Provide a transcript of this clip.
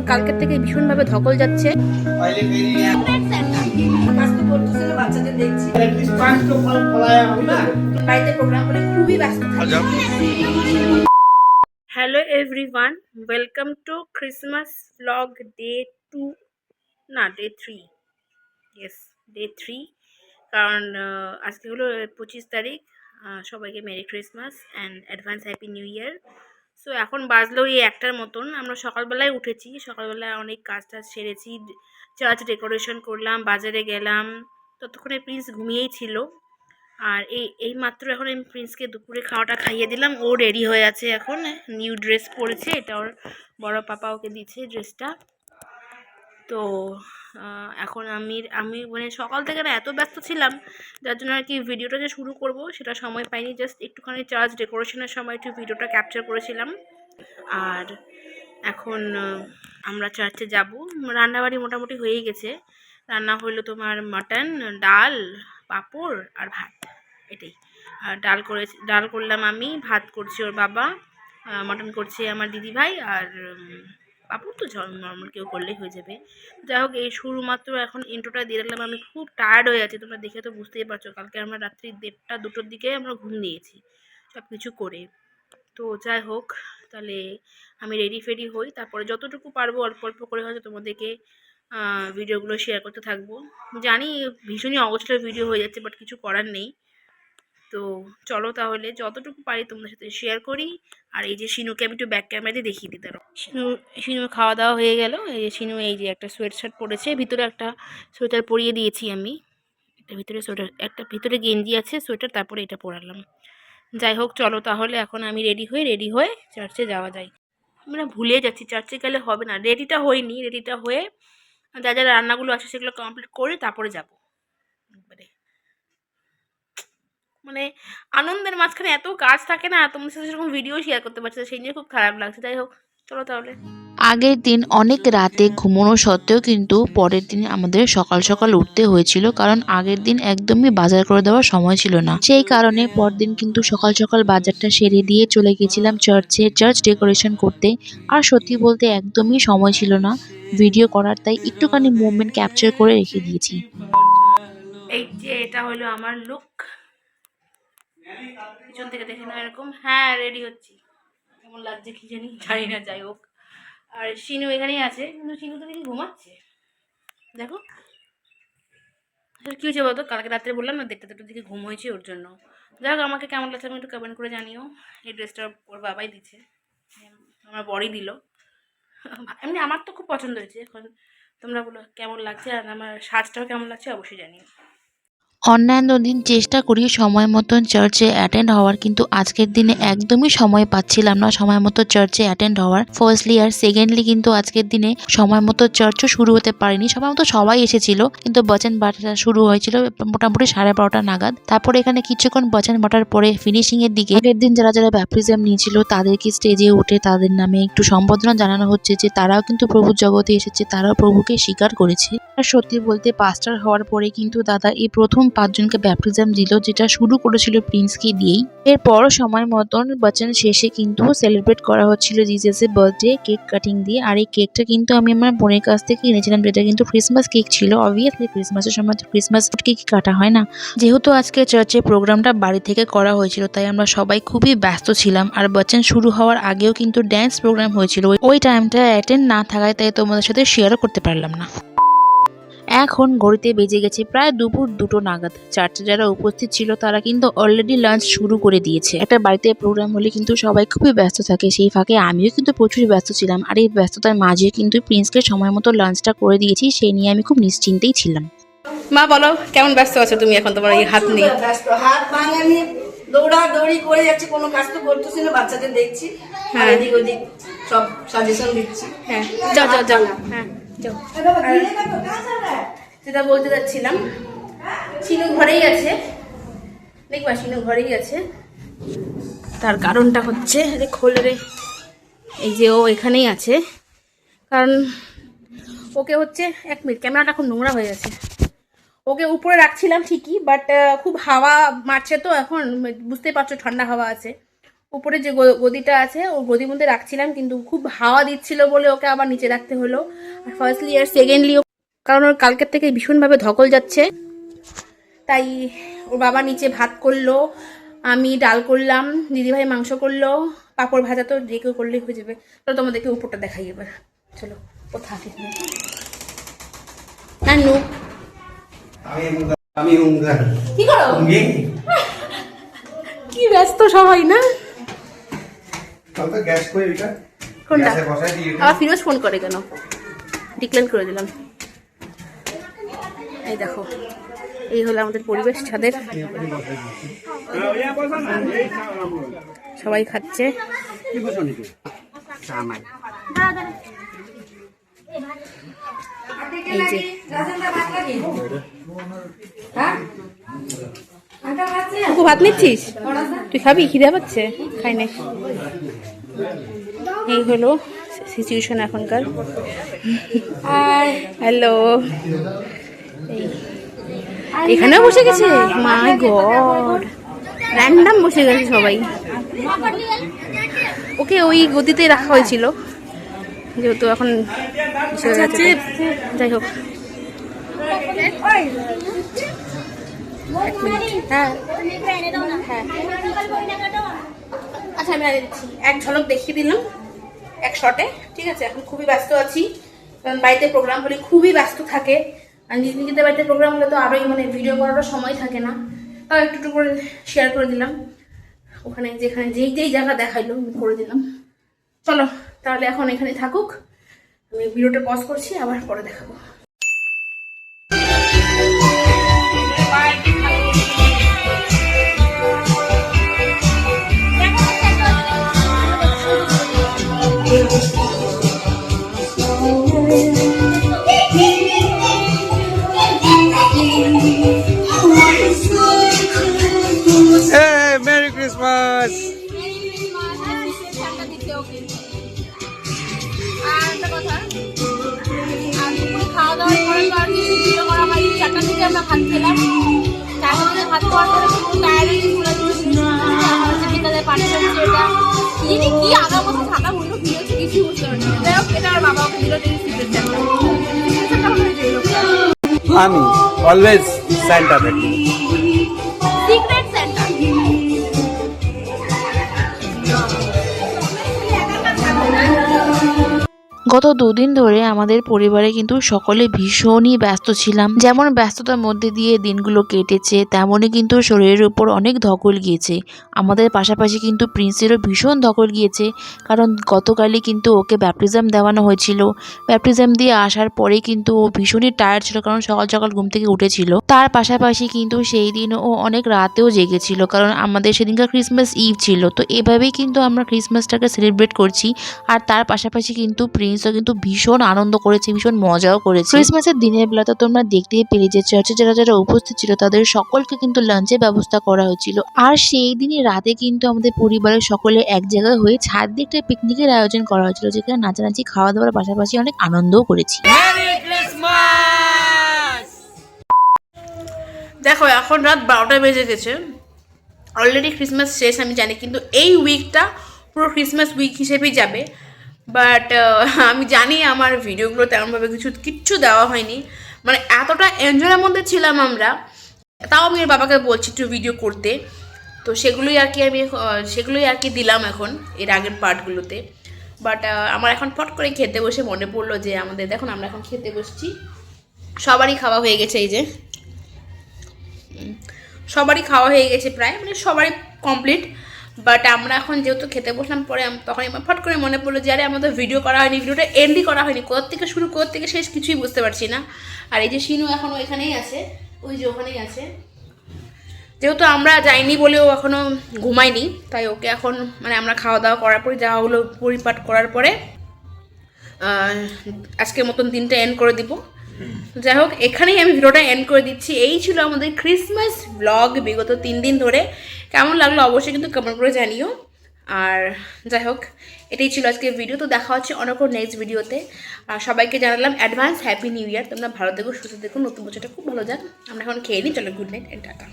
আমার কালকের থেকে ভীষণভাবে ধকল যাচ্ছে। Hello everyone welcome to Christmas blog day two না day three yes day three কারণ আজকে হলো পঁচিশ তারিখ। সবাইকে merry Christmas and advance happy new year so এখন বাজলো এই একটার মতন। আমরা সকালবেলায় উঠেছি। সকালবেলায় অনেক কাজ টাজ সেরেছি। চার্চ ডেকোরেশন করলাম, বাজারে গেলাম। ততক্ষণে প্রিন্স ঘুমিয়েই ছিল। আর এই এই মাত্র এখন আমি প্রিন্সকে দুপুরে খাওয়াটা খাইয়ে দিলাম। ও রেডি হয়ে আছে এখন। নিউ ড্রেস পরেছে। এটা ওর বড় পাপা ওকে দিচ্ছে ড্রেসটা তো এখন আমি আমি মানে সকাল থেকে না এত ব্যস্ত ছিলাম, যার জন্য আর কি ভিডিওটা যে শুরু করব সেটা সময় পাইনি জাস্ট একটুখানি চার্জ ডেকোরেশনের সময় একটু ভিডিওটা ক্যাপচার করেছিলাম। আর এখন আমরা চার্চে যাব। রান্নাবাড়ি মোটামুটি হয়েই গেছে। রান্না হলো তোমার মাটন ডাল, পাঁপড় আর ভাত, এটাই। আর ডাল করে ডাল করলাম আমি, ভাত করছি ওর বাবা মাটন করছে আমার দিদি ভাই আর পাঁপড় তো নর্মাল কেউ করলেই হয়ে যাবে। যাই হোক, এই শুরুমাত্র এখন ইন্ট্রোটা দিয়ে রাখলাম। আমি খুব টায়ার্ড হয়ে আছি, তোমরা দেখে তো বুঝতেই পারছ। কালকে আমরা রাত্রি দেড়টা দুটোর দিকে আমরা ঘুম দিয়েছি সব কিছু করে। তো যাই হোক, তাহলে আমি রেডি ফেডি হই। তারপরে যতটুকু পারব, অল্প অল্প করে হয়তো তোমাদেরকে ভিডিওগুলো শেয়ার করতে থাকব। জানি ভীষণই অগোছলো ভিডিও হয়ে যাচ্ছে বাট কিছু করার নেই। তো চলো তাহলে যতটুকু পারি তোমাদের সাথে শেয়ার করি। আর এই যে শিনুকে আমি একটু ব্যাক ক্যামেরাতে দেখিয়ে দিতে পারো শিনু শিনুর খাওয়া দাওয়া হয়ে গেল। এই যে শিনু এই যে একটা সোয়েট শার্ট পরেছে, ভিতরে একটা সোয়েটার পরিয়ে দিয়েছি আমি। একটা ভিতরে সোয়েটার একটা ভিতরে গেঞ্জি আছে সোয়েটার তারপরে এটা পরালাম। যাই হোক, চলো তাহলে এখন আমি রেডি হয়ে রেডি হয়ে চার্চে যাওয়া যায় আমরা ভুলে যাচ্ছি চার্চে গেলে হবে না। রেডিটা হয়নি রেডিটা হয়ে যা যা রান্নাগুলো আছে সেগুলো কমপ্লিট করে তারপরে যাব। একবারে। মানে আনন্দের মাঝখানে এত কাজ থাকে না তোমাদের সাথে সেরকম ভিডিও শেয়ার করতে পারছি সেই নিয়ে খুব খারাপ লাগছে। যাই হোক চলো তাহলে। আগের দিন অনেক রাতে ঘুমানো সত্ত্বেও কিন্তু পরের দিন আমাদের সকাল সকাল উঠতে হয়েছিল কারণ আগের দিন একদমই বাজার করে দেওয়ার সময় ছিল না। সেই কারণে পরদিন কিন্তু সকাল সকাল বাজারটা সেরে দিয়ে চলে গেছিলাম চার্চে চার্চ ডেকোরেশন করতে। আর সত্যি বলতে একদমই সময় ছিল না ভিডিও করার তাই একটুখানি মুভমেন্ট ক্যাপচার করে রেখে দিয়েছি। এই যে এটা হলো আমার লুক পিছন থেকে দেখে না এরকম। হ্যাঁ রেডি হচ্ছি। কেমন লাগছে কি জানি জানি না যাই হোক। আর শিনু এখানেই আছে কিন্তু শিনু তো দেখি ঘুমাচ্ছে। দেখো। আসলে কী হয়েছে বলতো কালকে রাত্রে বললাম না দেখতে দেখতে দিকে ঘুম হয়েছে ওর জন্য। যাই হোক আমাকে কেমন লাগছে আমি একটু কমেন্ট করে জানিও। এই ড্রেসটা ওর বাবাই দিচ্ছে। আমার বড়ি দিল। এমনি আমার তো খুব পছন্দ হয়েছে। এখন তোমরা বলো কেমন লাগছে আর আমার সাজটাও কেমন লাগছে অবশ্যই জানিও। অন্যান্য দিন চেষ্টা করি সময় মতন চার্চে অ্যাটেন্ড হওয়ার, কিন্তু আজকের দিনে একদমই সময় পাচ্ছিলাম না সময় মতো চার্চে অ্যাটেন্ড হওয়ার। ফার্স্টলি আর সেকেন্ডলি কিন্তু আজকের দিনে সময় মতো চার্চও শুরু হতে পারেনি। সময় মতো সবাই এসেছিল, কিন্তু বচন বাটা শুরু হয়েছিল মোটামুটি সাড়ে বারোটা নাগাদ। তারপরে এখানে কিছুক্ষণ বচন বাটার পরে ফিনিশিং এর দিকে। আগের দিন যারা যারা ব্যাপটিজম নিয়েছিল, তাদেরকে স্টেজে উঠে তাদের নামে একটু সম্বোধনা জানানো হচ্ছে যে, তারাও কিন্তু প্রভুর জগতে এসেছে, তারাও প্রভুকে স্বীকার করেছে। আর সত্যি বলতে পাস্টার হওয়ার পরে কিন্তু দাদা, এই প্রথম পাঁচজনকে ব্যাপটিজম দিল, যেটা শুরু করেছিল প্রিন্সকে দিয়েই। এরপর সময় মতন বচন শেষে কিন্তু সেলিব্রেট করা হচ্ছিল জিজাসের বার্থডে কেক কাটিং দিয়ে। আর এই কেকটা কিন্তু আমি আমার বোনের কাছ থেকে এনেছিলাম, যেটা কিন্তু ক্রিসমাস কেক ছিল অবভিয়াসলি ক্রিসমাসের সময় তো ক্রিসমাস কেক কাটা হয় না। যেহেতু আজকে চার্চের প্রোগ্রামটা বাড়ি থেকে করা হয়েছিল, তাই আমরা সবাই খুবই ব্যস্ত ছিলাম। আর বচন শুরু হওয়ার আগেও কিন্তু ড্যান্স প্রোগ্রাম হয়েছিল, ওই টাইমটা অ্যাটেন্ড না থাকায় তাই তোমাদের সাথে শেয়ারও করতে পারলাম না। এখন ঘড়িতে বেজে গেছে প্রায় দুপুর দুটো নাগাদ। চার্চে যারা উপস্থিত ছিল তারা কিন্তু অলরেডি লাঞ্চ শুরু করে দিয়েছে। একটা বাড়িতে প্রোগ্রাম হলে কিন্তু সবাই খুবই ব্যস্ত থাকে। সেই ফাঁকে আমিও কিন্তু প্রচুর ব্যস্ত ছিলাম আর এই ব্যস্ততার মাঝে কিন্তু প্রিন্সকে সময় মতো লাঞ্চটা করে দিয়েছি সেই নিয়ে আমি খুব নিশ্চিন্তেই ছিলাম। মা বলো কেমন ব্যস্ত আছো তুমি এখন? তোমার এই হাত নিয়ে ব্যস্ত। হাত ভাঙা নিয়ে দৌড়া দৌড়ি করে যাচ্ছে কোনো কাজ তো করতেছি না বাচ্চাদের দেখছি। হ্যাঁ। এদিক ওদিক সব সাজেশন দিচ্ছি। হ্যাঁ যাও যাও যাও। হ্যাঁ। যেটা বলতে যাচ্ছিলাম শিনু ঘরেই আছে। দেখবা শিনু ঘরেই আছে। তার কারণটা হচ্ছে রে খোল রে। এই যে ও এখানেই আছে। কারণ ওকে হচ্ছে এক মিনিট ক্যামেরাটা খুব নোংরা হয়ে গেছে। ওকে উপরে রাখছিলাম ঠিকই বাট খুব হাওয়া মারছে তো এখন বুঝতেই পারছ ঠান্ডা হাওয়া আছে। উপরে যে গদিটা আছে ও গদির মধ্যে রাখছিলাম কিন্তু খুব হাওয়া দিচ্ছিল বলে ওকে আবার নিচে রাখতে হলো। আর ফার্স্টলি আর সেকেন্ডলি কারণ ওর কালকের থেকে ভীষণভাবে ধকল যাচ্ছে। তাই ওর বাবা নিচে ভাত করল আমি ডাল করলাম দিদিভাই মাংস করল পাঁপড় ভাজা তো যে কেউ করলেই হয়ে যাবে। তো তোমাদেরকে উপরটা দেখাই এবার। চলো কোথা নানু আমি আমি কি করো? কি ব্যস্ত সবাই না? তো গ্যাস করে এটা। কোনটা গ্যাসে বসাই দিই। এটা আবার ফিরোজ ফোন করে কেন? ডিক্লেন করে দিলাম। এই দেখো এই হলো আমাদের পরিবেশ ছাদের সবাই খাচ্ছে। এই যে। হ্যাঁ? ভাত নিচ্ছিস? তুই খাবি? খিদে পাচ্ছে? খাই নে। এই হলো সিচুয়েশন এখনকার। হ্যালো এখানেও বসে গেছে? মাই গড র্যান্ডাম বসে গেছে সবাই। ওকে ওই গতিতে রাখা হয়েছিল। যেহেতু এখন বসে গেছে। যাই হোক। এক হ্যাঁ। আচ্ছা আমি এক ঝলক দেখিয়ে দিলাম, এক শটে। ঠিক আছে, এখন খুবই ব্যস্ত আছি। কারণ বাড়িতে প্রোগ্রাম হলে খুবই ব্যস্ত থাকে। আর নিজ নিজেদের বাড়িতে প্রোগ্রাম হলে তো আরোই মানে ভিডিও করারও সময় থাকে না। তাও একটু একটু করে শেয়ার করে দিলাম। ওখানে যেখানে যেই যেই জায়গা দেখাইলো, আমি করে দিলাম। চলো, তাহলে এখন এখানে থাকুক। আমি ভিডিওটা পজ করছি, আবার পরে দেখাবো। দিকে আমরা ভাত খেলাম। চারটার দিকে ভাত খাওয়ার পরে খুব গেছিল বিকালে পানি এটা কি বুঝতে পারছি যাই হোক, এটা আমি অলওয়েজ সাইন্টা গত দুদিন ধরে আমাদের পরিবারে কিন্তু সকলে ভীষণই ব্যস্ত ছিলাম। যেমন ব্যস্ততার মধ্যে দিয়ে দিনগুলো কেটেছে, তেমনই কিন্তু শরীরের উপর অনেক ধকল গিয়েছে। আমাদের পাশাপাশি কিন্তু প্রিন্সেরও ভীষণ ধকল গিয়েছে, কারণ গতকালই কিন্তু ওকে ব্যাপটিজম দেওয়ানো হয়েছিল। ব্যাপটিজম দিয়ে আসার পরে কিন্তু ও ভীষণই টায়ার্ড ছিল, কারণ সকাল সকাল ঘুম থেকে উঠেছিল। তার পাশাপাশি কিন্তু সেই দিন ও অনেক রাতেও জেগেছিল, কারণ আমাদের সেদিনকার ক্রিসমাস ইভ ছিল। তো এভাবেই কিন্তু আমরা ক্রিসমাসটাকে সেলিব্রেট করছি। আর তার পাশাপাশি কিন্তু প্রিন্সও কিন্তু ভীষণ আনন্দ করেছে ভীষণ মজাও করেছে। ক্রিসমাসের দিনের বেলা তো তোমরা দেখতেই পেলে যে চার্চে যারা যারা উপস্থিত ছিল তাদের সকলকে কিন্তু লাঞ্চের ব্যবস্থা করা হয়েছিল। আর সেই দিনই রাতে কিন্তু আমাদের পরিবারের সকলে এক জায়গায় হয়ে ছাদ দিয়ে একটা পিকনিকের আয়োজন করা হয়েছিল যেখানে নাচানাচি খাওয়া দাওয়ার পাশাপাশি অনেক আনন্দও করেছি। দেখো এখন রাত বারোটা বেজে গেছে। অলরেডি ক্রিসমাস শেষ আমি জানি কিন্তু এই উইকটা পুরো ক্রিসমাস উইক হিসেবেই যাবে। বাট আমি জানি আমার ভিডিওগুলো তেমনভাবে কিছু, কিচ্ছু দেওয়া হয়নি। মানে এতটা এনজয়ের মধ্যে ছিলাম আমরা। তাও আমি বাবাকে বলছি একটু ভিডিও করতে। তো সেগুলোই আর কি আমি সেগুলোই আর কি দিলাম এখন, এর আগের পার্টগুলোতে। বাট আমার এখন ফট করে খেতে বসে মনে পড়ল যে আমাদের, দেখুন আমরা এখন খেতে বসছি। সবারই খাওয়া হয়ে গেছে এই যে। সবারই খাওয়া হয়ে গেছে প্রায় মানে সবারই কমপ্লিট বাট আমরা এখন যেহেতু খেতে বসলাম, পরে তখন ফট করে মনে পড়ল যে আরে আমাদের ভিডিও করা হয়নি ভিডিওটা এন্ডই করা হয়নি। কোথা থেকে শুরু, কোথা থেকে শেষ কিছুই বুঝতে পারছি না। আর এই যে শিনু এখনও এখানেই আছে, ওই যে ওখানেই আছে। যেহেতু আমরা যাইনি বলেও এখনও ঘুমাইনি, তাই ওকে এখন মানে আমরা খাওয়া দাওয়া করার পরে যাওয়া হলো পরিপাট করার পরে আজকের মতন দিনটা এন্ড করে দিব। যাই হোক এখানেই আমি ভিডিওটা এন্ড করে দিচ্ছি। এই ছিল আমাদের ক্রিসমাস ব্লগ বিগত তিন দিন ধরে। কেমন লাগল অবশ্যই কিন্তু কমেন্ট করে জানিও। আর যাই হোক এটাই ছিল আজকের ভিডিও তো দেখা হচ্ছে অনেক নেক্সট ভিডিওতে আর সবাইকে জানালাম অ্যাডভান্স হ্যাপি নিউ ইয়ার তোমরা ভালো থেকো, সুস্থ দেখো নতুন বছরটা খুব ভালো যান আমরা এখন খেয়ে নিই, চলো গুড নাইট এন্ড টাটা।